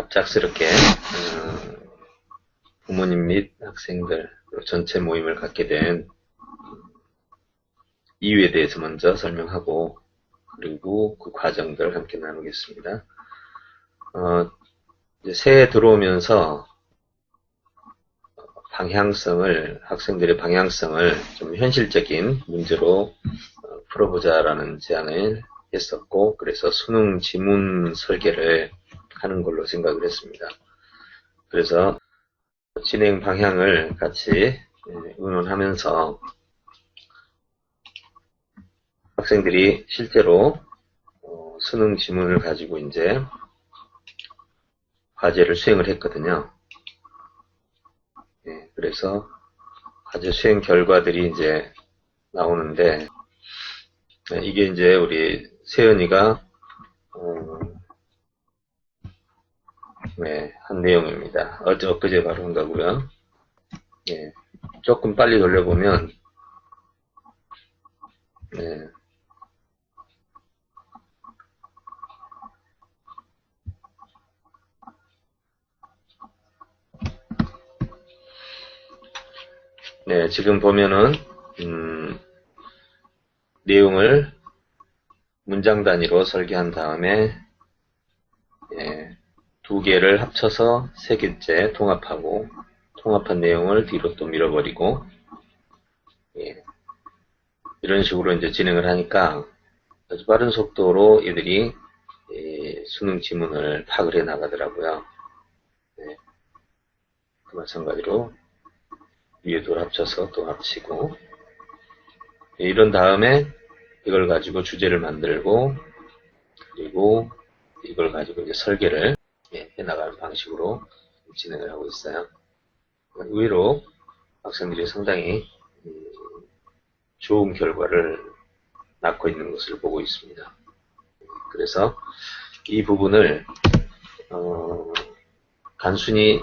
갑작스럽게 어, 부모님 및 학생들 전체 모임을 갖게 된 이유에 대해서 먼저 설명하고 그리고 그 과정들 함께 나누겠습니다. 어, 새해 들어오면서 방향성을 학생들의 방향성을 좀 현실적인 문제로 어, 풀어보자라는 제안을 했었고 그래서 수능 지문 설계를 하는 걸로 생각을 했습니다. 그래서 진행 방향을 같이 예, 의논하면서 학생들이 실제로 어, 수능 지문을 가지고 이제 과제를 수행을 했거든요. 네, 그래서 과제 수행 결과들이 이제 나오는데 네, 이게 이제 우리 세연이가 어, 네, 한 내용입니다. 어제 엊그제 한 거고요. 네, 조금 빨리 돌려보면 네, 네, 지금 보면은 음, 내용을 문장 단위로 설계한 다음에 예, 두 개를 합쳐서 세 개째 통합하고 통합한 내용을 뒤로 또 밀어버리고 예, 이런 식으로 이제 진행을 하니까 아주 빠른 속도로 얘들이 예, 수능 지문을 파악을 해 나가더라고요. 예, 그 마찬가지로 위에 돌 합쳐서 또 합치고 예, 이런 다음에 이걸 가지고 주제를 만들고 그리고 이걸 가지고 이제 설계를 예, 해나가는 방식으로 진행을 하고 있어요. 의외로 학생들이 상당히 음, 좋은 결과를 낳고 있는 것을 보고 있습니다. 그래서 이 부분을 어, 단순히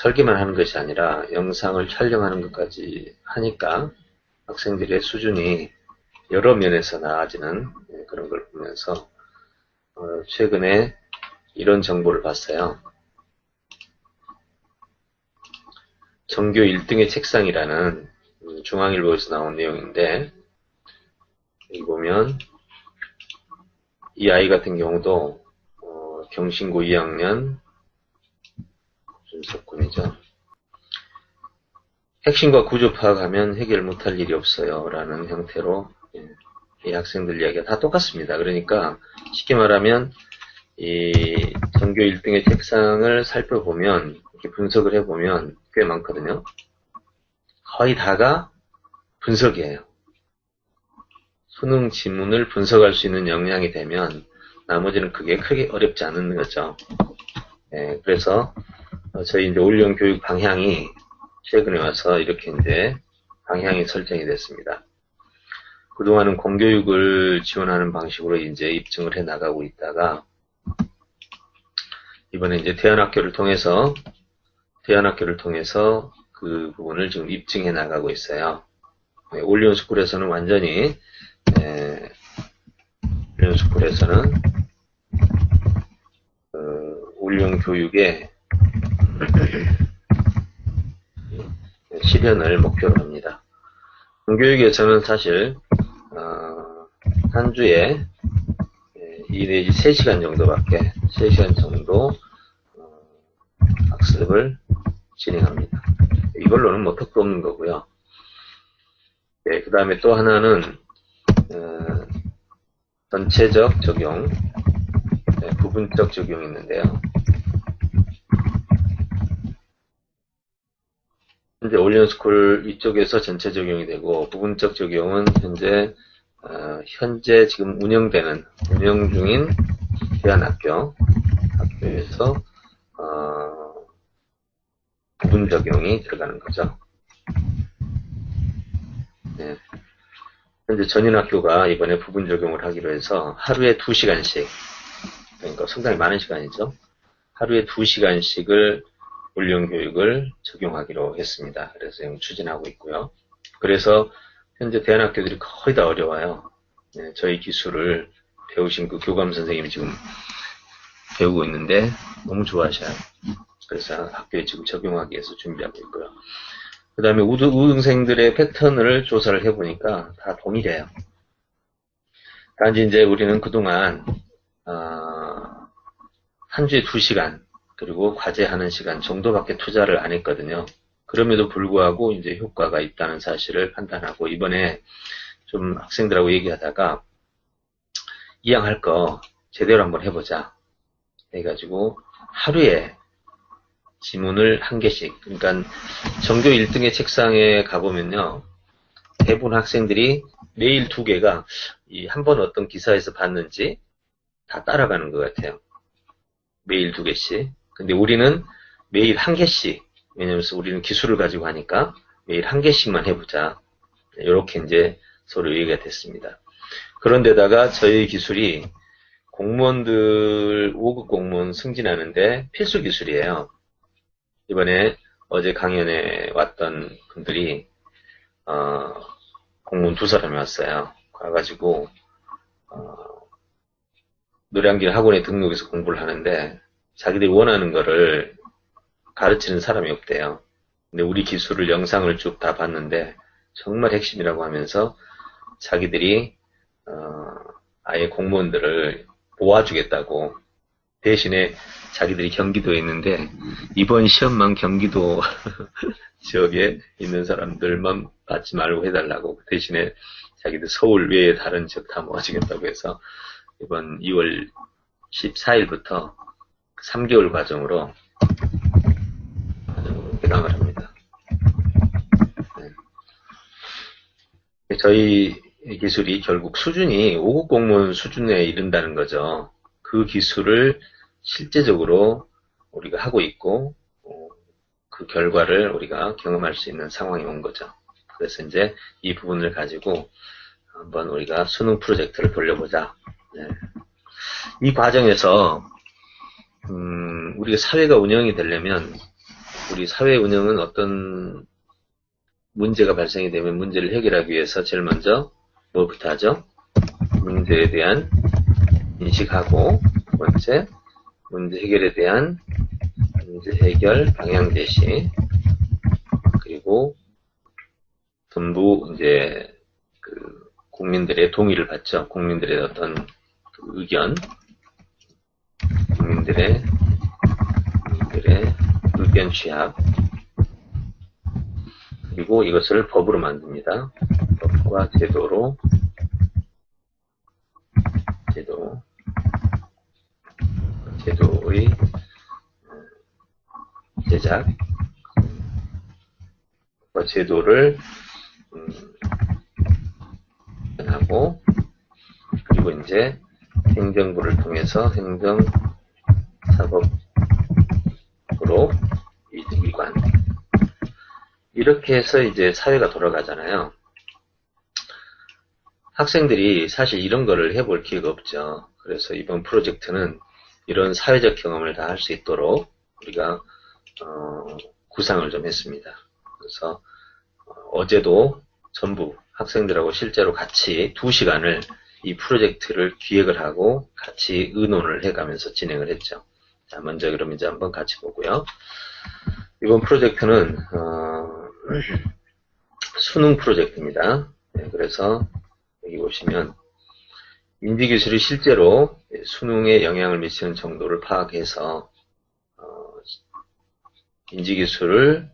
설계만 하는 것이 아니라 영상을 촬영하는 것까지 하니까 학생들의 수준이 여러 면에서 나아지는 예, 그런 걸 보면서 어, 최근에 이런 정보를 봤어요. 전교 1등의 책상이라는 음, 중앙일보에서 나온 내용인데 여기 보면 이 아이 같은 경우도 어, 경신고 2학년 준석군이죠. 핵심과 구조 파악하면 해결 못할 일이 없어요. 라는 형태로 예, 이 학생들 이야기가 다 똑같습니다. 그러니까 쉽게 말하면 이 전교 1등의 책상을 살펴보면 이렇게 분석을 해보면 꽤 많거든요. 거의 다가 분석이에요. 수능 지문을 분석할 수 있는 역량이 되면 나머지는 그게 크게 어렵지 않은 거죠. 예, 그래서 저희 이제 올영 교육 방향이 최근에 와서 이렇게 이제 방향이 설정이 됐습니다. 그동안은 공교육을 지원하는 방식으로 이제 입증을 해 나가고 있다가 이번에 이제 대안학교를 통해서 대안학교를 통해서 그 부분을 지금 입증해 나가고 있어요. 네, 올리온 스쿨에서는 완전히 에, 올리온 스쿨에서는 그 올리온 교육의 실현을 목표로 합니다. 공교육에서는 사실 어, 한 주에 2 내지 3시간 정도밖에 3시간 정도 어, 학습을 진행합니다. 이걸로는 뭐 턱도 없는 거고요. 네, 그 다음에 또 하나는 어, 전체적 적용, 네, 부분적 적용이 있는데요. 현재 올리언스쿨 이쪽에서 전체 적용이 되고 부분적 적용은 현재 어, 현재 지금 운영되는 운영 중인 대안학교 학교에서 어, 부분 적용이 들어가는 거죠. 네. 현재 전인 학교가 이번에 부분 적용을 하기로 해서 하루에 2시간씩 그러니까 상당히 많은 시간이죠. 하루에 2시간씩을 훈련 교육을 적용하기로 했습니다. 그래서 지금 추진하고 있고요. 그래서 현재 대안학교들이 거의 다 어려워요. 네, 저희 기술을 배우신 그 교감 선생님이 지금 배우고 있는데 너무 좋아하셔요. 그래서 학교에 지금 적용하기 위해서 준비하고 있고요. 그 다음에 우등생들의 패턴을 조사를 해보니까 다 동일해요. 단지 이제 우리는 그동안 어, 한 주에 두 시간 그리고 과제하는 시간 정도밖에 투자를 안 했거든요. 그럼에도 불구하고 이제 효과가 있다는 사실을 판단하고 이번에 좀 학생들하고 얘기하다가 이왕 할 거 제대로 한번 해보자 해가지고 하루에 지문을 한 개씩. 그러니까 전교 1등의 책상에 가보면요 대부분 학생들이 매일 두 개가 한 번 어떤 기사에서 봤는지 다 따라가는 것 같아요. 매일 두 개씩. 근데 우리는 매일 한 개씩 왜냐면 우리는 기술을 가지고 하니까 매일 한 개씩만 해보자. 이렇게 이제 서로 얘기가 됐습니다. 그런데다가 저희 기술이 공무원들 5급 공무원 승진하는데 필수 기술이에요. 이번에 어제 강연에 왔던 분들이 어, 공무원 두 사람이 왔어요. 가가지고 어, 노량진 학원에 등록해서 공부를 하는데 자기들이 원하는 거를 가르치는 사람이 없대요. 근데 우리 기술을 영상을 쭉 다 봤는데 정말 핵심이라고 하면서 자기들이 어, 아예 공무원들을 모아주겠다고 대신에 자기들이 경기도에 있는데 이번 시험만 경기도 지역에 있는 사람들만 받지 말고 해달라고 대신에 자기들 서울 외에 다른 지역 다 모아주겠다고 해서 이번 2월 14일부터 3개월 과정으로 해당을 합니다. 네. 저희 기술이 결국 수준이 5급 공무원 수준에 이른다는 거죠. 그 기술을 실제적으로 우리가 하고 있고 어, 그 결과를 우리가 경험할 수 있는 상황이 온 거죠. 그래서 이제 이 부분을 가지고 한번 우리가 수능 프로젝트를 돌려보자. 네. 이 과정에서 음, 우리가 사회가 운영이 되려면 우리 사회 운영은 어떤 문제가 발생이 되면 문제를 해결하기 위해서 제일 먼저 뭐부터 하죠? 문제에 대한 인식하고 두 번째 문제 해결에 대한 문제 해결 방향 제시 그리고 전부 이제 그 국민들의 동의를 받죠. 국민들의 어떤 그 의견 국민들의 국민들의 의견 취합 그리고 이것을 법으로 만듭니다. 법과 제도로. 제도. 제도의 제작. 과 제도를 음, 하고 그리고 이제 행정부를 통해서 행정 사법으로 이렇게 해서 이제 사회가 돌아가잖아요. 학생들이 사실 이런 거를 해볼 기회가 없죠. 그래서 이번 프로젝트는 이런 사회적 경험을 다 할 수 있도록 우리가 어, 구상을 좀 했습니다. 그래서 어, 제도 전부 학생들하고 실제로 같이 두 시간을 이 프로젝트를 기획을 하고 같이 의논을 해가면서 진행을 했죠. 자, 먼저 그럼 이제 한번 같이 보고요. 이번 프로젝트는 어, 수능 프로젝트입니다. 네, 그래서 여기 보시면 인지기술이 실제로 수능에 영향을 미치는 정도를 파악해서 어, 인지 기술을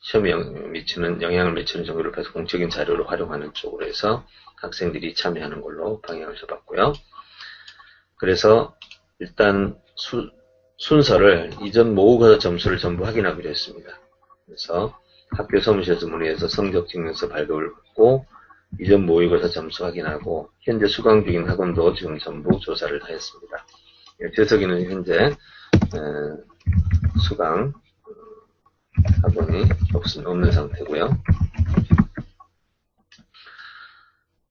시험에 미치는 영향을 미치는 정도를 해서 공적인 자료를 활용하는 쪽으로 해서 학생들이 참여하는 걸로 방향을 잡았고요. 그래서 일단 수, 순서를 이전 모의고사 점수를 전부 확인하기로 했습니다. 그래서 학교 서무시에서 문의해서 성적 증명서 발급을 받고 이전 모의고사 점수 확인하고 현재 수강 중인 학원도 지금 전부 조사를 다 했습니다. 재석이는 현재 수강 학원이 없는 상태고요.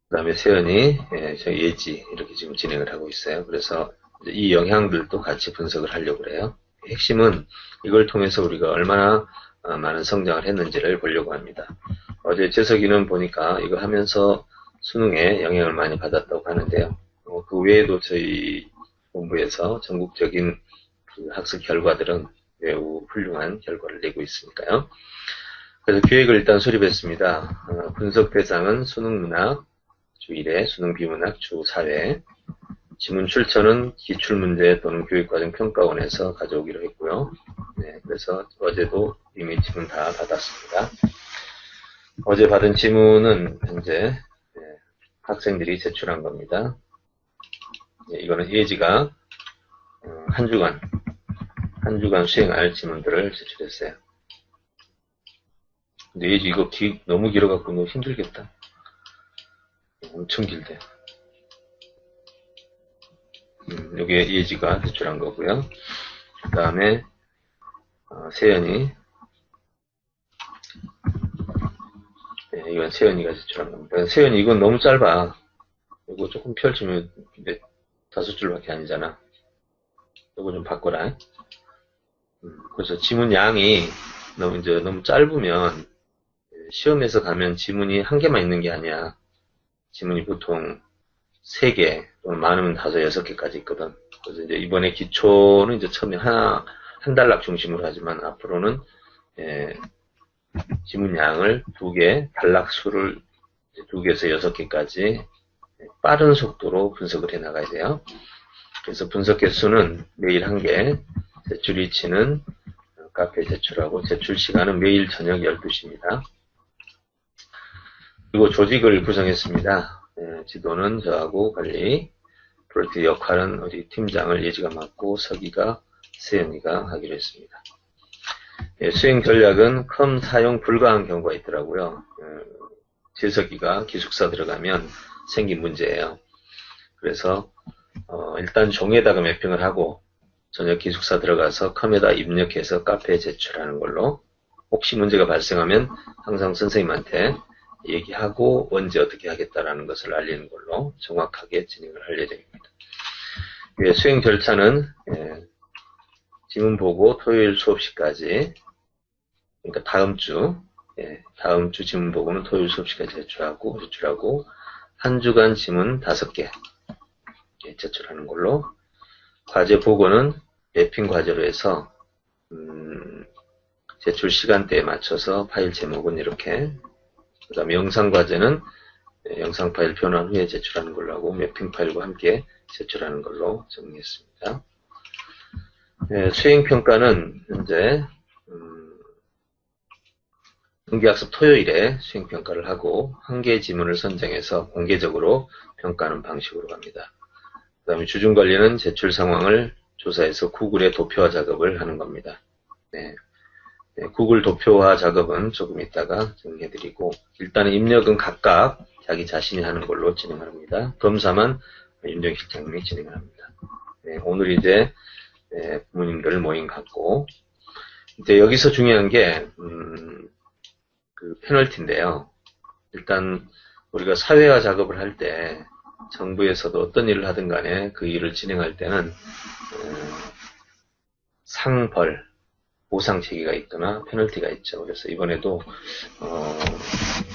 그 다음에 세연이 예, 저희 예지 이렇게 지금 진행을 하고 있어요. 그래서 이 영향들도 같이 분석을 하려고 그래요. 핵심은 이걸 통해서 우리가 얼마나 어, 많은 성장을 했는지를 보려고 합니다. 어제 재석이는 보니까 이거 하면서 수능에 영향을 많이 받았다고 하는데요. 어, 그 외에도 저희 본부에서 전국적인 그 학습 결과들은 매우 훌륭한 결과를 내고 있으니까요. 그래서 기획을 일단 수립했습니다. 어, 분석 대상은 수능 문학, 주 1회, 수능 비문학, 주 4회. 지문 출처는 기출문제 또는 교육과정 평가원에서 가져오기로 했고요. 네, 그래서 어제도 이미 지문 다 받았습니다. 어제 받은 지문은 현재 네, 학생들이 제출한 겁니다. 네, 이거는 예지가 어, 한 주간 한 주간 수행할 지문들을 제출했어요. 근데 예지 이거 기, 너무 길어갖고 힘들겠다. 엄청 길대. 음, 여기에 예지가 제출한 거고요. 그 다음에 어, 세연이 네, 이건 세연이가 제출한 겁니다. 세연이 이건 너무 짧아. 이거 조금 펼치면 다섯 줄밖에 아니잖아. 이거 좀 바꿔라. 음, 그래서 지문 양이 너무 이제 너무 짧으면 시험에서 가면 지문이 한 개만 있는 게 아니야. 지문이 보통 3개, 또는 많으면 5, 6개까지 있거든. 그래서 이제 이번에 기초는 이제 처음에 하나, 한 단락 중심으로 하지만 앞으로는, 예, 지문량을 두 개, 단락 수를 두 개에서 여섯 개까지 빠른 속도로 분석을 해 나가야 돼요. 그래서 분석 개수는 매일 한 개, 제출 위치는 카페 제출하고 제출 시간은 매일 저녁 12시입니다. 그리고 조직을 구성했습니다. 예, 지도는 저하고 관리, 프로젝트 역할은 우리 팀장을 예지가 맡고 서기가 세연이가 하기로 했습니다. 예, 수행 전략은 컴 사용 불가한 경우가 있더라고요. 예, 재석이가 기숙사 들어가면 생긴 문제예요. 그래서 어, 일단 종에다가 매핑을 하고 저녁 기숙사 들어가서 컴에다 입력해서 카페에 제출하는 걸로 혹시 문제가 발생하면 항상 선생님한테 얘기하고 언제 어떻게 하겠다라는 것을 알리는 걸로 정확하게 진행을 할 예정입니다. 예, 수행 절차는 예, 지문 보고 토요일 수업 시까지 그러니까 다음 주 예, 다음 주 지문 보고는 토요일 수업 시까지 제출하고 제출하고 한 주간 지문 다섯 개 예, 제출하는 걸로 과제 보고는 랩핑 과제로 해서 음, 제출 시간대에 맞춰서 파일 제목은 이렇게 그 다음에 영상 과제는 네, 영상 파일 변환 후에 제출하는 걸로 하고 매핑 파일과 함께 제출하는 걸로 정리했습니다. 네, 수행평가는 현재 음, 등기학습 토요일에 수행평가를 하고 한 개의 지문을 선정해서 공개적으로 평가하는 방식으로 갑니다. 그 다음에 주중관리는 제출 상황을 조사해서 구글에 도표화 작업을 하는 겁니다. 네. 네, 구글 도표화 작업은 조금 이따가 정리해드리고 일단은 입력은 각각 자기 자신이 하는 걸로 진행합니다. 검사만 윤정 실장님이 진행을 합니다. 네, 오늘 이제 네, 부모님들 모임 갖고 이제 여기서 중요한 게 음, 그 페널티인데요. 일단 우리가 사회화 작업을 할 때 정부에서도 어떤 일을 하든 간에 그 일을 진행할 때는 어, 상벌 보상 체계가 있거나 페널티가 있죠. 그래서 이번에도 어,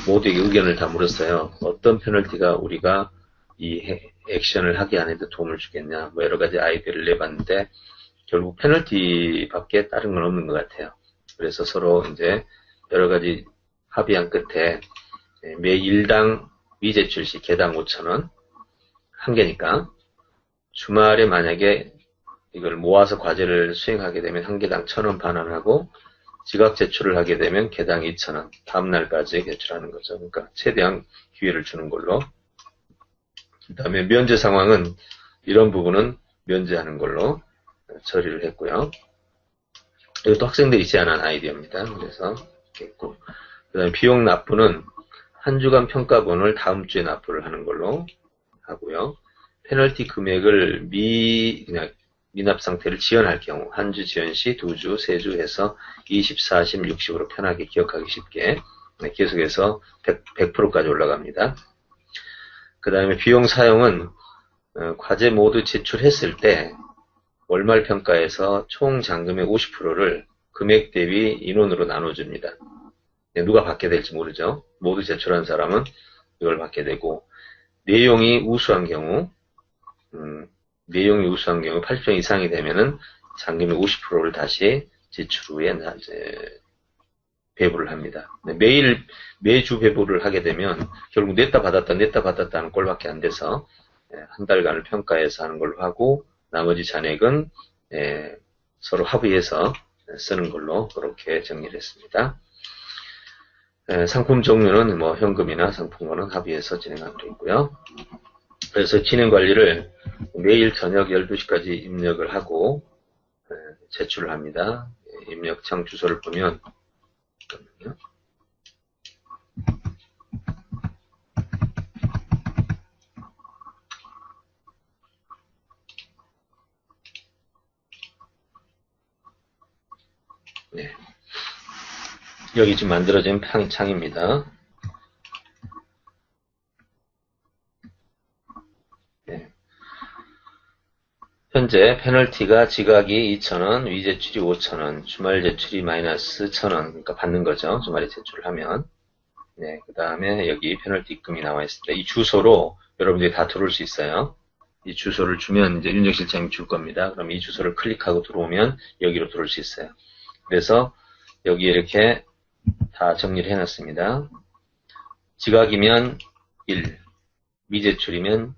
모두에게 의견을 다 물었어요. 어떤 페널티가 우리가 이 액션을 하게 하는데 도움을 주겠냐. 뭐 여러 가지 아이디어를 내봤는데 결국 페널티밖에 다른 건 없는 것 같아요. 그래서 서로 이제 여러 가지 합의한 끝에 매 일당 미제출 시 개당 5천 원 한 개니까 주말에 만약에 이걸 모아서 과제를 수행하게 되면 한 개당 천 원 반환 하고 지각 제출을 하게 되면 개당 2천원 다음날까지 제출하는 거죠. 그러니까 최대한 기회를 주는 걸로 그 다음에 면제 상황은 이런 부분은 면제하는 걸로 처리를 했고요. 이것도 학생들이 제안한 아이디어입니다. 그래서 했고 그 다음에 비용 납부는 한 주간 평가본을 다음 주에 납부를 하는 걸로 하고요. 페널티 금액을 미 그냥 미납 상태를 지연할 경우 한 주 지연 시 두 주, 세 주 해서 20, 40, 60으로 편하게 기억하기 쉽게 네, 계속해서 100, 100%까지 올라갑니다. 그 다음에 비용 사용은 어, 과제 모두 제출했을 때 월말 평가에서 총 잔금의 50%를 금액 대비 인원으로 나눠줍니다. 네, 누가 받게 될지 모르죠. 모두 제출한 사람은 이걸 받게 되고 내용이 우수한 경우 음, 내용이 우수한 경우 80점 이상이 되면은 잔금의 50%를 다시 지출 후에 나- 이제 배부를 합니다. 네, 매일 매주 배부를 하게 되면 결국 냈다 받았다 냈다 받았다 하는 꼴밖에 안 돼서 예, 한 달간을 평가해서 하는 걸로 하고 나머지 잔액은 예, 서로 합의해서 쓰는 걸로 그렇게 정리를 했습니다. 예, 상품 종류는 뭐 현금이나 상품권은 합의해서 진행하기로 했고요. 그래서 진행 관리를 매일 저녁 12시까지 입력을 하고 예, 제출을 합니다. 예, 입력창 주소를 보면. 네. 여기 지금 만들어진 팡- 창입니다. 현재 페널티가 지각이 2,000원, 위제출이 5,000원, 주말 제출이 마이너스 1,000원, 그러니까 받는 거죠. 주말에 제출을 하면. 네, 그 다음에 여기 페널티 입금이 나와 있습니다. 이 주소로 여러분들이 다 들어올 수 있어요. 이 주소를 주면 이제 윤정 실장이 줄 겁니다. 그럼 이 주소를 클릭하고 들어오면 여기로 들어올 수 있어요. 그래서 여기 이렇게 다 정리를 해놨습니다. 지각이면 1, 미제출이면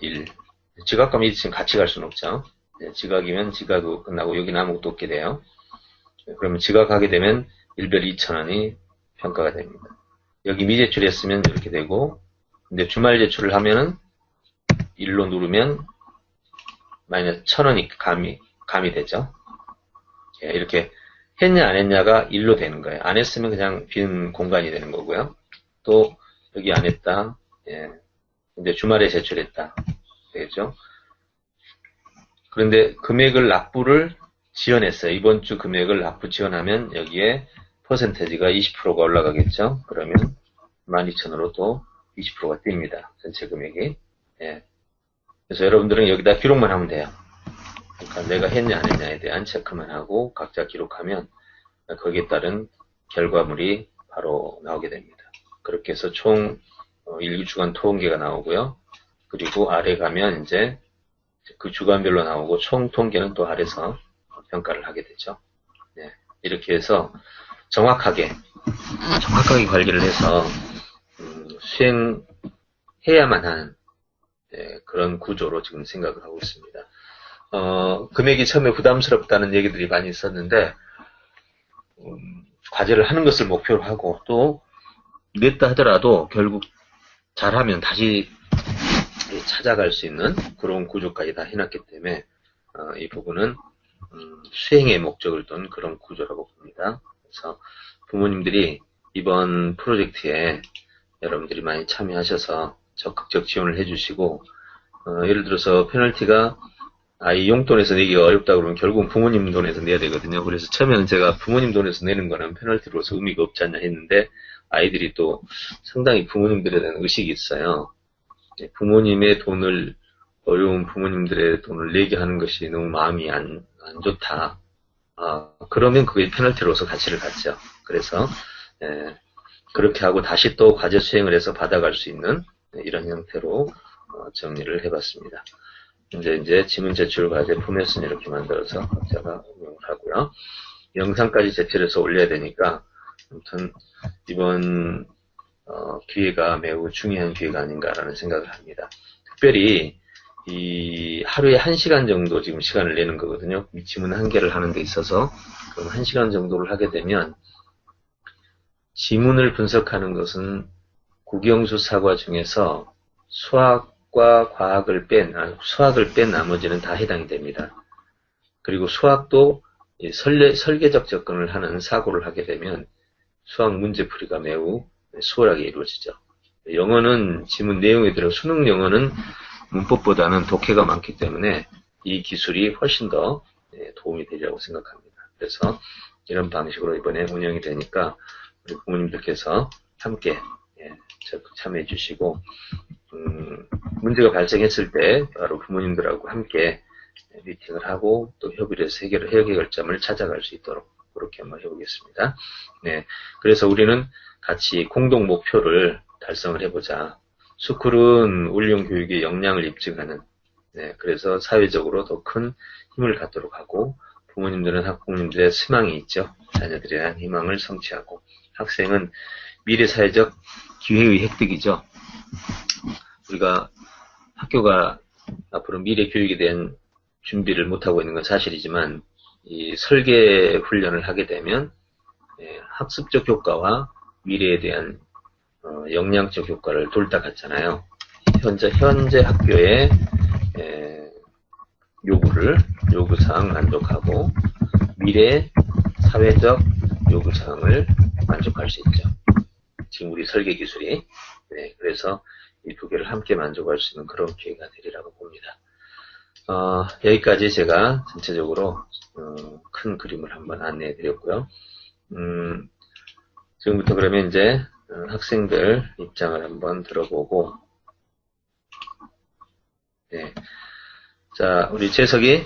1. 지각과 미제출은 같이 갈 수는 없죠. 네, 지각이면 지각으로 끝나고 여기는 아무것도 없게 돼요. 네, 그러면 지각하게 되면 1별 2천원이 평가가 됩니다. 여기 미제출했으면 이렇게 되고 근데 주말 제출을 하면은 1로 누르면 마이너스 1000원이 감이, 감이 되죠. 예, 이렇게 했냐 안 했냐가 1로 되는 거예요. 안 했으면 그냥 빈 공간이 되는 거고요. 또 여기 안 했다. 예. 근데 주말에 제출했다. 되겠죠? 그런데 금액을 납부를 지원했어요. 이번 주 금액을 납부 지원하면 여기에 퍼센테지가 20%가 올라가겠죠? 그러면 12,000으로 또 20%가 뜁니다. 전체 금액이. 예. 그래서 여러분들은 여기다 기록만 하면 돼요. 그러니까 내가 했냐 안 했냐에 대한 체크만 하고 각자 기록하면 거기에 따른 결과물이 바로 나오게 됩니다. 그렇게 해서 총 어, 1주간 통계가 나오고요. 그리고 아래 가면 이제 그 주간별로 나오고 총 통계는 또 아래서 평가를 하게 되죠. 네, 이렇게 해서 정확하게 정확하게 관리를 해서 음, 수행해야만 하는 네, 그런 구조로 지금 생각을 하고 있습니다. 어, 금액이 처음에 부담스럽다는 얘기들이 많이 있었는데, 음, 과제를 하는 것을 목표로 하고, 또, 냈다 하더라도 결국 잘하면 다시 찾아갈 수 있는 그런 구조까지 다 해놨기 때문에, 어, 이 부분은, 음, 수행의 목적을 둔 그런 구조라고 봅니다. 그래서 부모님들이 이번 프로젝트에 여러분들이 많이 참여하셔서 적극적 지원을 해주시고, 어, 예를 들어서 페널티가 아이 용돈에서 내기가 어렵다 그러면 결국은 부모님 돈에서 내야 되거든요. 그래서 처음에는 제가 부모님 돈에서 내는 거는 페널티로서 의미가 없지 않냐 했는데 아이들이 또 상당히 부모님들에 대한 의식이 있어요. 예, 부모님의 돈을 어려운 부모님들의 돈을 내게 하는 것이 너무 마음이 안, 안 좋다. 아, 그러면 그게 페널티로서 가치를 갖죠. 그래서 예, 그렇게 하고 다시 또 과제 수행을 해서 받아갈 수 있는 이런 형태로 어, 정리를 해봤습니다. 이제 이제 지문 제출 과제 포맷은 이렇게 만들어서 각자가 응용을 하고요. 영상까지 제출해서 올려야 되니까 아무튼 이번 어, 기회가 매우 중요한 기회가 아닌가라는 생각을 합니다. 특별히 이 하루에 한 시간 정도 지금 시간을 내는 거거든요. 이 지문 한 개를 하는 데 있어서 그럼 한 시간 정도를 하게 되면 지문을 분석하는 것은 국영수 사과 중에서 수학과 과학을 뺀, 아, 수학을 뺀 나머지는 다 해당이 됩니다. 그리고 수학도 이 설계, 설계적 접근을 하는 사고를 하게 되면 수학 문제풀이가 매우 수월하게 이루어지죠. 영어는 지문 내용에 들어 수능 영어는 문법보다는 독해가 많기 때문에 이 기술이 훨씬 더 예, 도움이 되리라고 생각합니다. 그래서 이런 방식으로 이번에 운영이 되니까 우리 부모님들께서 함께 예, 참여해 주시고 음, 문제가 발생했을 때 바로 부모님들하고 함께 미팅을 하고 또 협의를 해서 해결, 해결점을 찾아갈 수 있도록 그렇게 한번 해보겠습니다. 네, 그래서 우리는 같이 공동 목표를 달성을 해보자. 스쿨은 울용 교육의 역량을 입증하는 네, 그래서 사회적으로 더 큰 힘을 갖도록 하고 부모님들은 학부모님들의 희망이 있죠. 자녀들에 대한 희망을 성취하고 학생은 미래 사회적 기회의 획득이죠. 우리가 학교가 앞으로 미래 교육에 대한 준비를 못하고 있는 건 사실이지만 이 설계 훈련을 하게 되면 예, 학습적 효과와 미래에 대한 어, 영양적 효과를 둘 다 갖잖아요. 현재 현재 학교의 예, 요구를 요구사항 만족하고 미래 사회적 요구사항을 만족할 수 있죠. 지금 우리 설계 기술이 네, 그래서 이 두 개를 함께 만족할 수 있는 그런 기회가 되리라고 봅니다. 어, 여기까지 제가 전체적으로 어, 큰 그림을 한번 안내해 드렸고요. 음, 지금부터 그러면 이제 어, 학생들 입장을 한번 들어보고 네. 자, 우리 재석이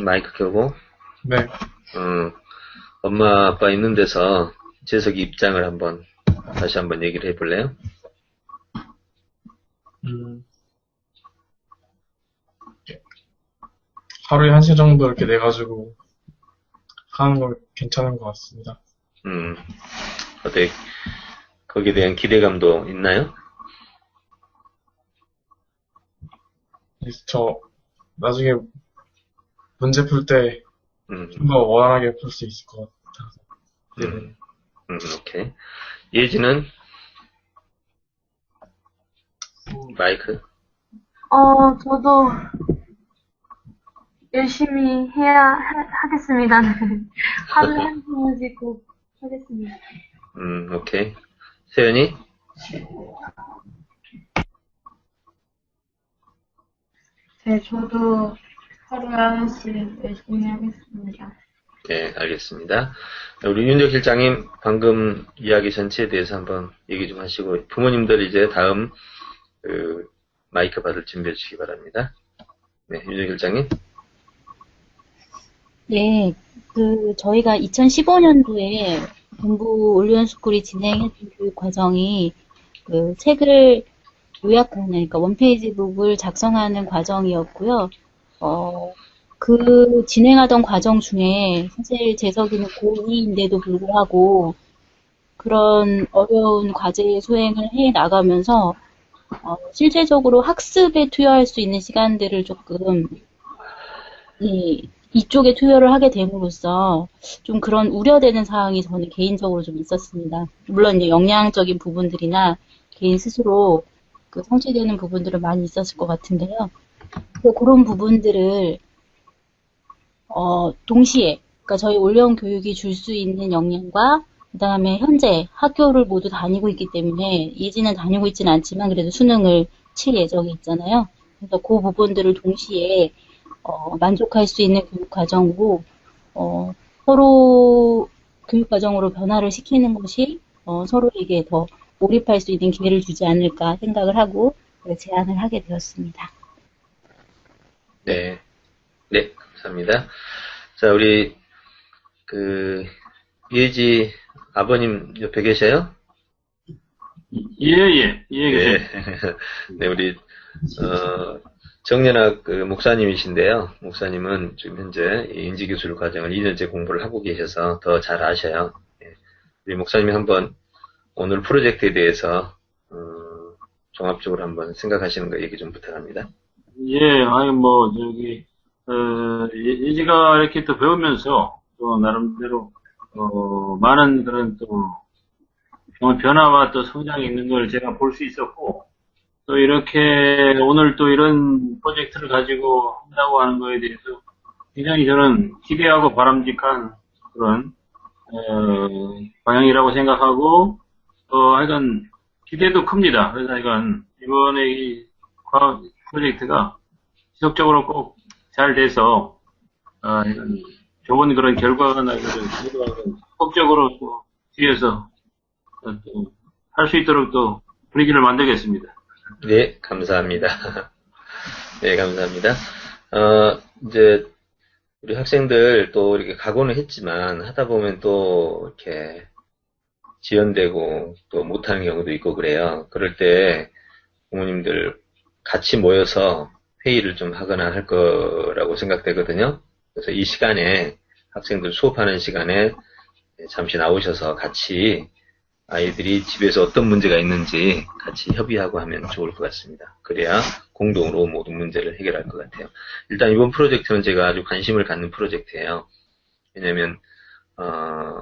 마이크 켜고 네. 음, 엄마 아빠 있는 데서 재석이 입장을 한번 다시 한번 얘기를 해볼래요? 음, 하루에 한 시간 정도 이렇게 내가지고 하는 건 괜찮은 것 같습니다. 음, 어때? 거기에 대한 기대감도 있나요? 그래서 저 나중에 문제 풀때 음, 좀더 원활하게 풀 수 있을 것 같아서. 네. 음, 음, 오케이. 예지는 마이크. 어, 저도 열심히 해야 하, 하겠습니다. 하루에 한 시간씩 꼭 하겠습니다. 음, 오케이. 세연이? 네, 저도 하루에 하나씩 열심히 하겠습니다. 네, 알겠습니다. 우리 윤정 실장님 방금 이야기 전체에 대해서 한번 얘기 좀 하시고 부모님들 이제 다음 그 마이크 받을 준비해 주시기 바랍니다. 네, 윤정 실장님. 네, 그 저희가 2015년도에 본부 올리언스쿨이 진행했던 교육 과정이 그 책을 요약하는 그러니까 원페이지북을 작성하는 과정이었고요. 어, 그 진행하던 과정 중에 사실 재석이는 고2인데도 불구하고 그런 어려운 과제 수행을 해 나가면서 어, 실제적으로 학습에 투여할 수 있는 시간들을 조금 이, 이쪽에 투여를 하게 됨으로써 좀 그런 우려되는 사항이 저는 개인적으로 좀 있었습니다. 물론 이제 영양적인 부분들이나 개인 스스로 그 성취되는 부분들은 많이 있었을 것 같은데요. 그런 부분들을 어, 동시에 그러니까 저희 올영 교육이 줄 수 있는 역량과 그다음에 현재 학교를 모두 다니고 있기 때문에 예지는 다니고 있지는 않지만 그래도 수능을 칠 예정이 있잖아요. 그래서 그 부분들을 동시에 어, 만족할 수 있는 교육 과정으로 어, 서로 교육 과정으로 변화를 시키는 것이 어, 서로에게 더 몰입할 수 있는 기회를 주지 않을까 생각을 하고 제안을 하게 되었습니다. 네. 네, 감사합니다. 자, 우리, 그, 예지 아버님 옆에 계셔요? 예, 예, 예, 네. 예. 네, 우리, 어, 정연학 그 목사님이신데요. 목사님은 지금 현재 이 인지기술 과정을 2년째 공부를 하고 계셔서 더 잘 아셔요. 예. 우리 목사님이 한번 오늘 프로젝트에 대해서, 어, 종합적으로 한번 생각하시는 거 얘기 좀 부탁합니다. 예, 아니, 뭐, 저기, 어, 예- 예지가 이렇게 또 배우면서, 또, 나름대로, 어, 많은 그런 또, 어, 변화와 또 성장이 있는 걸 제가 볼 수 있었고, 또 이렇게 오늘 또 이런 프로젝트를 가지고 한다고 하는 거에 대해서 굉장히 저는 기대하고 바람직한 그런, 어, 방향이라고 생각하고, 어, 하여간 기대도 큽니다. 그래서 하여간 이번에 이 과학 프로젝트가 지속적으로 꼭 잘 돼서, 아, 이런 좋은 그런 결과가 나기를 기도하고 적극적으로 또 뒤에서 또할수 있도록 또 분위기를 만들겠습니다. 네, 감사합니다. 네, 감사합니다. 어, 이제, 우리 학생들 또 이렇게 각오는 했지만, 하다 보면 또 이렇게 지연되고 또 못하는 경우도 있고 그래요. 그럴 때 부모님들 같이 모여서 회의를 좀 하거나 할 거라고 생각되거든요. 그래서 이 시간에 학생들 수업하는 시간에 잠시 나오셔서 같이 아이들이 집에서 어떤 문제가 있는지 같이 협의하고 하면 좋을 것 같습니다. 그래야 공동으로 모든 문제를 해결할 것 같아요. 일단 이번 프로젝트는 제가 아주 관심을 갖는 프로젝트예요. 왜냐면 어,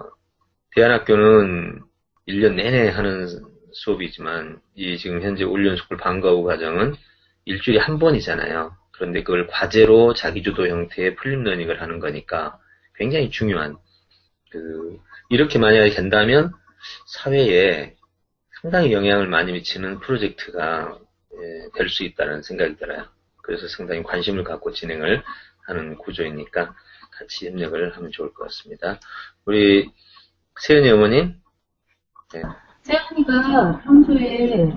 대안학교는 1년 내내 하는 수업이지만 이 지금 현재 올리언스쿨 방과후 과정은 일주일에 한 번이잖아요. 그런데 그걸 과제로 자기주도 형태의 플립러닝을 하는 거니까 굉장히 중요한 그 이렇게 만약에 된다면 사회에 상당히 영향을 많이 미치는 프로젝트가 예, 될 수 있다는 생각이 들어요. 그래서 상당히 관심을 갖고 진행을 하는 구조이니까 같이 협력을 하면 좋을 것 같습니다. 우리 세연이 어머님, 세연이가 평소에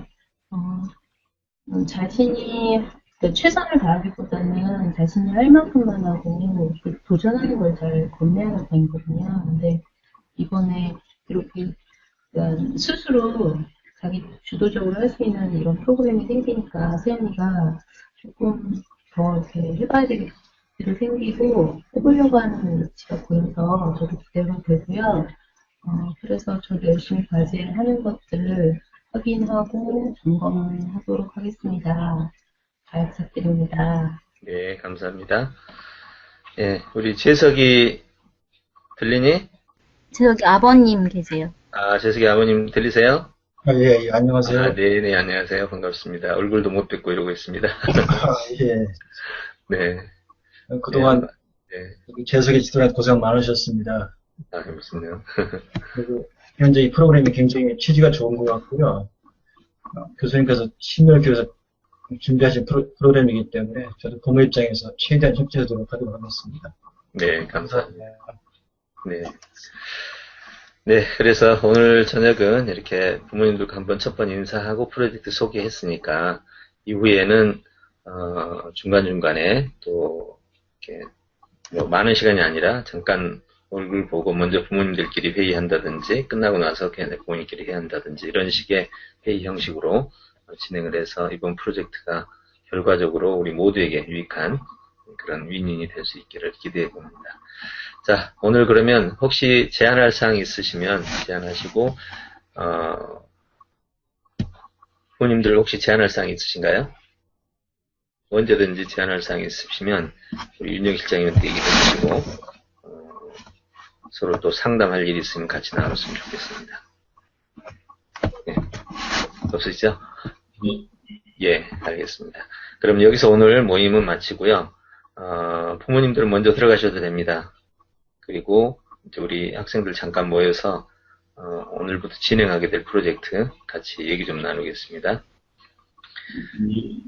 어, 음, 자신이 그 최선을 다하기보다는 자신이 할 만큼만 하고 그 도전하는 걸잘 건네하는 편이거든요. 근데 이번에 이렇게 그러니까 스스로 자기 주도적으로 할 수 있는 이런 프로그램이 생기니까 세연이가 조금 더 이렇게 해봐야 되겠을 생기고 해보려고 하는 의지가 보여서 저도 기대가 되고요. 어, 그래서 저도 열심히 과제하는 것들을 확인하고 점검하도록 하겠습니다. 잘 부탁드립니다. 네, 감사합니다. 예, 우리 재석이 들리니? 저기 아버님 계세요. 아, 재석이 아버님 들리세요? 아, 예, 예, 안녕하세요. 아, 네, 네, 안녕하세요. 반갑습니다. 얼굴도 못 뵙고 이러고 있습니다. 아, 예. 네. 그동안 네. 재석이 지도라 고생 많으셨습니다. 아? 그리고 현재 이 프로그램이 굉장히 취지가 좋은 것 같고요. 어, 교수님께서 신명교에서 준비하신 프로, 프로그램이기 때문에 저도 부모 입장에서 최대한 협조하도록 하도록 하겠습니다. 네, 감사합니다. 네. 네, 그래서 오늘 저녁은 이렇게 부모님들과 한번 첫 번 인사하고 프로젝트 소개했으니까 이후에는 어, 중간중간에 또 이렇게 뭐 많은 시간이 아니라 잠깐 얼굴 보고 먼저 부모님들끼리 회의한다든지 끝나고 나서 그냥 부모님끼리 회의한다든지 이런 식의 회의 형식으로 진행을 해서 이번 프로젝트가 결과적으로 우리 모두에게 유익한 그런 윈윈이 될 수 있기를 기대해 봅니다. 자, 오늘 그러면 혹시 제안할 사항 있으시면 제안하시고, 어, 부모님들 혹시 제안할 사항 있으신가요? 언제든지 제안할 사항 있으시면 우리 윤영 실장님한테 얘기 해주시고, 어, 서로 또 상담할 일이 있으면 같이 나눴으면 좋겠습니다. 네. 없으시죠? 예, 알겠습니다. 그럼 여기서 오늘 모임은 마치고요. 어, 부모님들 먼저 들어가셔도 됩니다. 그리고 이제 우리 학생들 잠깐 모여서 어, 오늘부터 진행하게 될 프로젝트 같이 얘기 좀 나누겠습니다.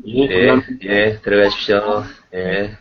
예, 네, 예, 들어가십시오. 예.